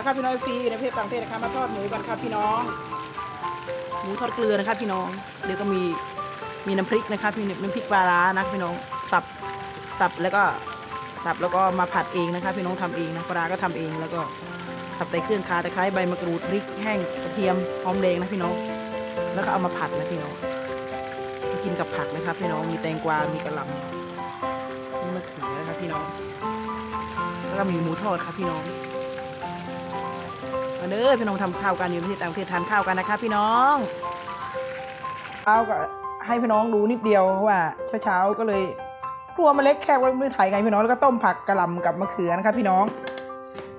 มาครับพี่น้องฟรีในประเทศต่างประเทศนะคะมาทอดหมูกันครับพี่น้อง หมูทอดเกลือนะครับพี่น้อง เดี๋ยวก็มีมีน้ำพริกนะครับมีน้ำพริกปลาร้านะพี่น้องสับสับแล้วก็สับแล้วก็มาผัดเองนะครับพี่น้องทำเองนะปลาร้าก็ทำเองแล้วก็สับใส่เครื่องคาตะไคร้ใบมะกรูดพริกแห้งกระเทียมหอมแดงนะพี่น้อง แล้วก็เอามาผัดนะพี่น้องกินกับผักนะครับ พี่น้องมีแตงกวา มีกระหล่ำมีมะเขือนะครับพี่น้อง แล้วก็มีหมูทอดครับพี่น้อง มาเด้อพี่น้องทำข้าวกันอยู่ประเทศต่างประเทศทานข้าวกันนะครับพี่น้องข้าวก็ให้พี่น้องดูนิดเดียวเพราะว่าเช้าๆก็เลยครัวมันเล็กแค่ว่าไม่ได้ถ่ายไงพี่น้องแล้วก็ต้มผักกระหล่ำกับมะเขือนะครับพี่น้อง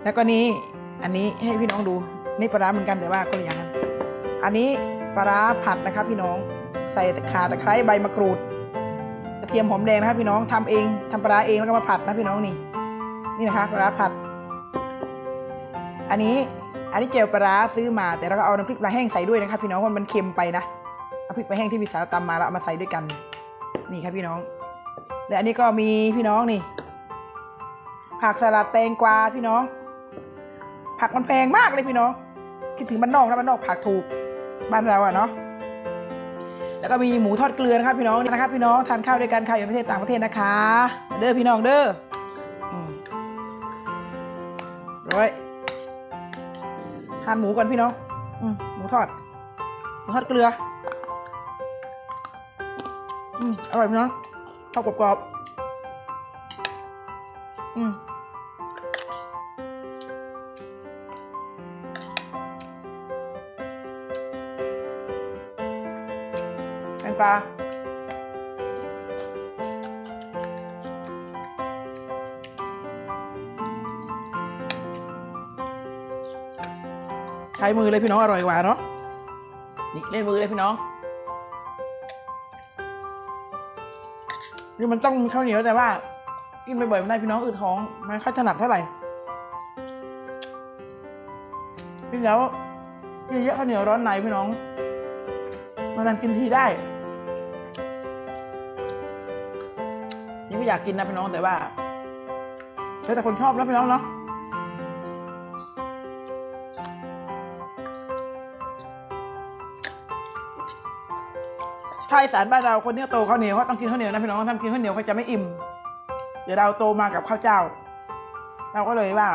แล้วก็นี้อันนี้ให้พี่น้องดูนี่ปลาร้าเหมือนกันแต่ว่าคนละอย่างกันอันนี้ปลาร้าผัดนะครับพี่น้องใส่ขาตะไคร้ใบมะกรูดกระเทียมหอมแดงนะครับพี่น้องทำเองทำปลาร้าเองแล้วก็มาผัดนะพี่น้องนี่ นี่นะคะปลาร้าผัด อันนี้ อันนี้เจลปลาร้าซื้อมาแต่เราก็เอาน้ำพริกปลาแห้งใส่ด้วยนะครับพี่น้องเพราะมันเค็มไปนะเอาพริกปลาแห้งที่พี่สาวตำมาแล้วเอามาใส่ด้วยกันนี่ครับพี่น้อง และอันนี้ก็มีพี่น้องนี่ ผักสลัดแตงกวาพี่น้อง ผักมันแพงมากเลยพี่น้อง คิดถึงบ้านนอกนะบ้านนอกผักถูกบ้านเราอะเนาะแล้วก็มีหมูทอดเกลือนะครับพี่น้องนะครับพี่น้องทานข้าวด้วยกันข้าวอยู่ประเทศต่างประเทศนะคะ เด้อพี่น้องเด้อร้อย ทานหมูก่อนพี่น้องอืมหมูทอด หมูทอดเกลือ อืมอร่อยพี่น้องทอดกรอบๆอืม ช้มือเลยพี่น้องอร่อยกว่าเนาะนี่เล่นมือเลยพี่น้อง นี่มันต้องมีข้าวเหนียวแต่ว่า กินบ่อยๆไม่ได้พี่น้องอืดท้องไม่ค่อยถนัดเท่าไหร่กินแล้วกินเยอะข้าวเหนียวร้อนในพี่น้องมันนานกินทีได้ยังไม่อยากกินนะพี่น้องแต่ว่าแล้วแต่คนชอบแล้วพี่น้องเนาะ ชายสารบ้านเราคนที่โตข้าวเหนียวเขาต้องกินข้าวเหนียวนะพี่น้องถ้ากินข้าวเหนียวเขาจะไม่อิ่ม เดี๋ยวเราโตมากับข้าวเจ้า เราก็เลยว่า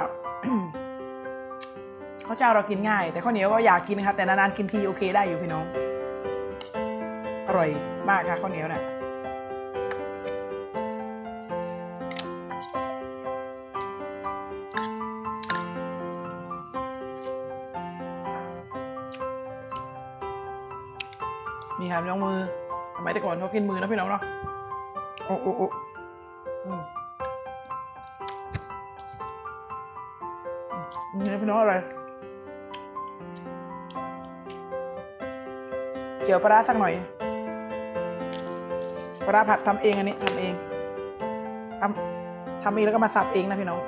ข้าวเจ้าเรากินง่าย แต่ข้าวเหนียวก็อยากกินนะครับแต่นานๆกินทีโอเคได้อยู่พี่น้อง อร่อยมากค่ะข้าวเหนียวเนี่ย ก่อนเขากินมือนะพี่น้องเนาะโอ้โอ้โอ้อืมอืมนี่นะพี่น้องอะไรเจียวปลาร้าสักหน่อยปลาร้าผัดทำเองอันนี้ทำเองทำทำเองแล้วก็มาสับเองนะพี่น้อง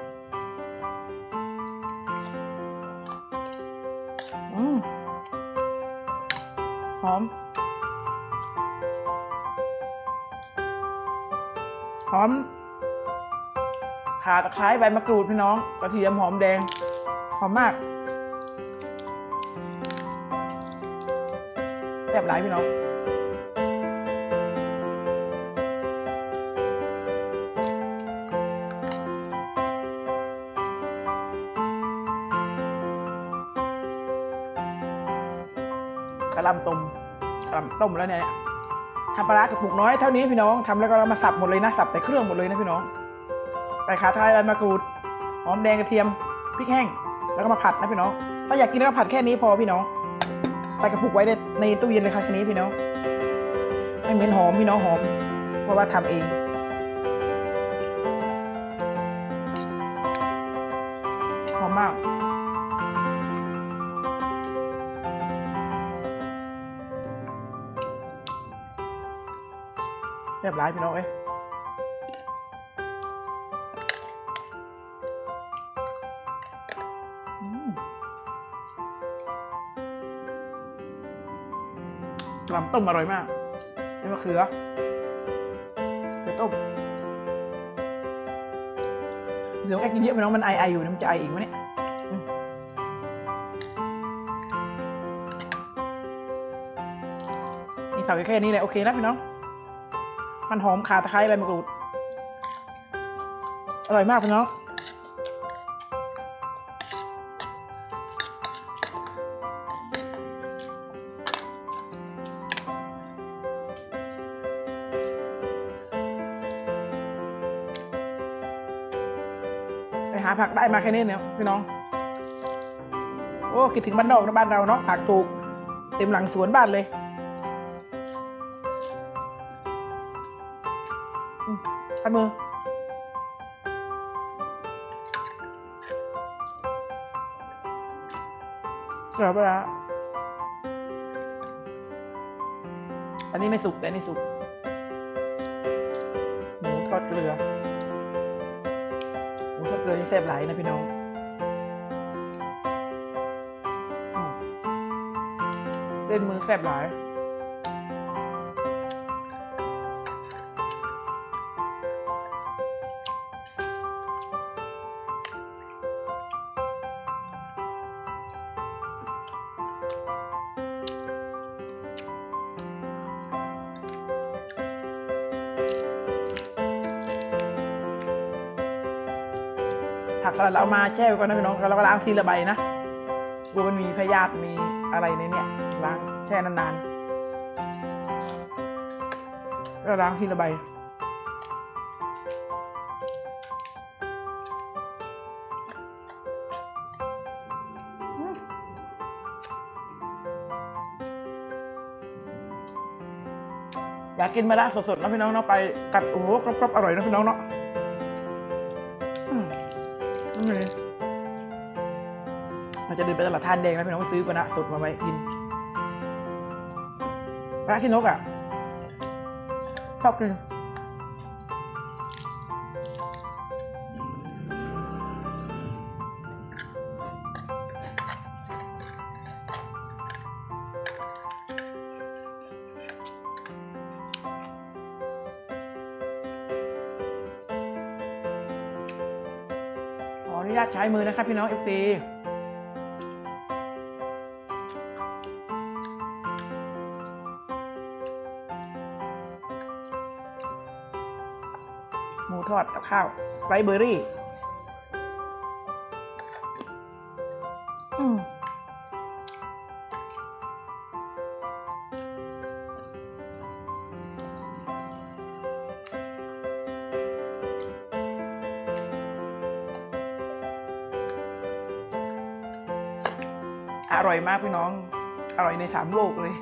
อืมหอม อมขาตะไคร้ใบมะกรูดพี่น้องกระเทียมหอมแดงหอมมากแซ่บหลายพี่น้องกระลำต้มกระลำต้มแล้วเนี่ย ทำปลาร้ากระปุกน้อยเท่านี้พี่น้องทำแล้วก็เรามาสับหมดเลยนะสับแต่เครื่องหมดเลยนะพี่น้องใส่ขาไทยใบมะกรูดหอมแดงกระเทียมพริกแห้ง แล้วก็มาผัดนะพี่น้อง ถ้าอยากกินก็ผัดแค่นี้พอพี่น้องใส่กระปุกไว้ในในตู้เย็นเลยค่ะแค่นี้พี่น้องไม่เหม็นหอมพี่น้องหอม เพราะว่าทำเองหอมมาก ซ่บร้ายพี่น้องเอ้ยลำต้มอร่อยมากนี่มะเขือเขือต้มเดี๋ยวแกกินเยอะไปน้องมันไอไออยู่มันจะไออีกวะเนี่ยนี่ผักแค่นี้แหละโอเคแล้วพี่น้อง มันหอมขาตะไคร้ใบมะกรูด อร่อยมากพี่น้องไปหาผักได้มาแค่นี้เนี่ยพี่น้อง โอ้คิดถึงบ้านนอกนะบ้านเราเนาะผักถูกเต็มหลังสวนบ้านเลย พันมือเกลือปแล้วอันนี้ไม่สุกแต่อันนี้สุกหมูทอดเกลือหมูทอดเกลือนี่แซ่บหลายนะพี่น้องเล่นมือแซ่บหลาย ผักสลัดเราเอามาแช่ไว้ก่อนนะพี่น้องแล้วเราก็ล้างทีละใบนะกลัวมันมีพยาธิมีอะไรในเนี่ยล้างแช่นานๆก็ล้างทีละใบอยากกินมะระสดๆนะพี่น้องเนาะไปกัดโอ้โหกรอบๆอร่อยนะพี่น้องเนาะ เลยเราจะเดินไปตลาดทานแดงแล้วพี่น้องไปซื้อมะระสดมาไว้กินมะระขี้นกอะชอบกิน ญาตใช้มือนะครับพี่น้องเอฟซีหมูทอดกับข้าวไรเบอร์รี่ อืม อร่อยมากพี่น้อง อร่อยในสามโลกเลย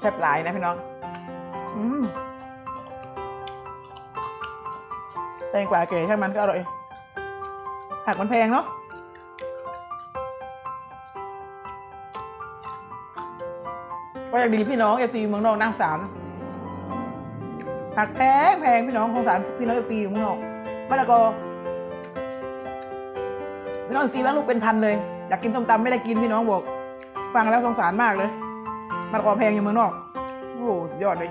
แซ่บหลายนะพี่น้องอืมแตงกวาเก๋ช่างมันก็อร่อยผักมันแพงเนาะก็ยังดีพี่น้องเอฟซีเมืองนอกนั่งสามผักแพงแพงพี่น้องของสารพี่น้องเอฟซีเมืองนอกมะละกอพี่น้องเอฟซีบ้างลูกเป็นพันเลย อยากกินส้มตำไม่ได้กินพี่น้องบอก ฟังแล้วสงสารมากเลยมันกอแพงอยู่เมืองนอกโอ้โหยอดเลย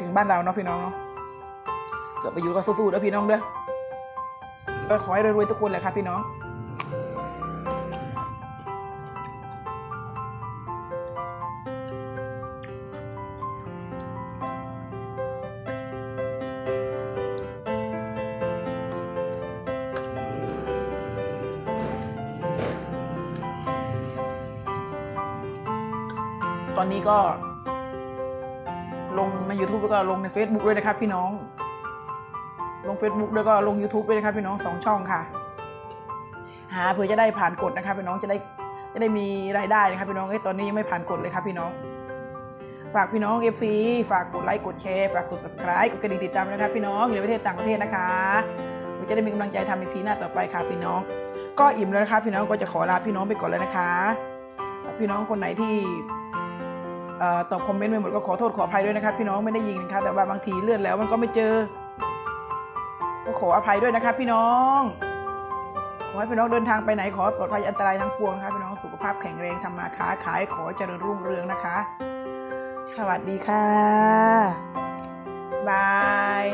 ถึงบ้านเราเนาะพี่น้องเนาะเกิดไปอยู่ก็สู้ๆนะพี่น้องเด้อก็ขอให้รวยๆทุกคนเลยครับพี่น้อง อนนี้ก็ ลงใน YouTube แล้วก็ลงใน Facebook ด้วยนะครับ พี่น้อง ลง Facebook ด้วยก็ลง YouTube ด้วยนะครับพี่น้องสองช่องค่ะ หาเพื่อจะได้ผ่านกฎนะครับพี่น้องจะได้จะได้มีรายได้นะครับพี่น้องเอ้ตอนนี้ยังไม่ผ่านกฎเลยครับพี่น้อง ฝากพี่น้อง FC ฝากกดไลค์กดแชร์ฝากกด subscribe กดกระดิ่งติดตามนะครับพี่น้องอยู่ในประเทศต่างประเทศนะคะเราจะได้มีกำลังใจทำในพีหน้าต่อไปค่ะพี่น้อง ก็อิ่มแล้วนะคะพี่น้องก็จะขอลาพี่น้องไปก่อนแล้วนะคะ พี่น้องคนไหนที่ ตอบคอมเมนต์ไปหมดก็ขอโทษขออภัยด้วยนะครับพี่น้องไม่ได้ยิงนะคะแต่ว่าบางทีเลื่อนแล้วมันก็ไม่เจอ ก็ขออภัยด้วยนะครับพี่น้องขอให้พี่น้องเดินทางไปไหนขอปลอดภัยอันตรายทั้งปวงนะคะพี่น้องสุขภาพแข็งแรงทำมาค้าขายขอเจริญรุ่งเรืองนะคะ สวัสดีค่ะบาย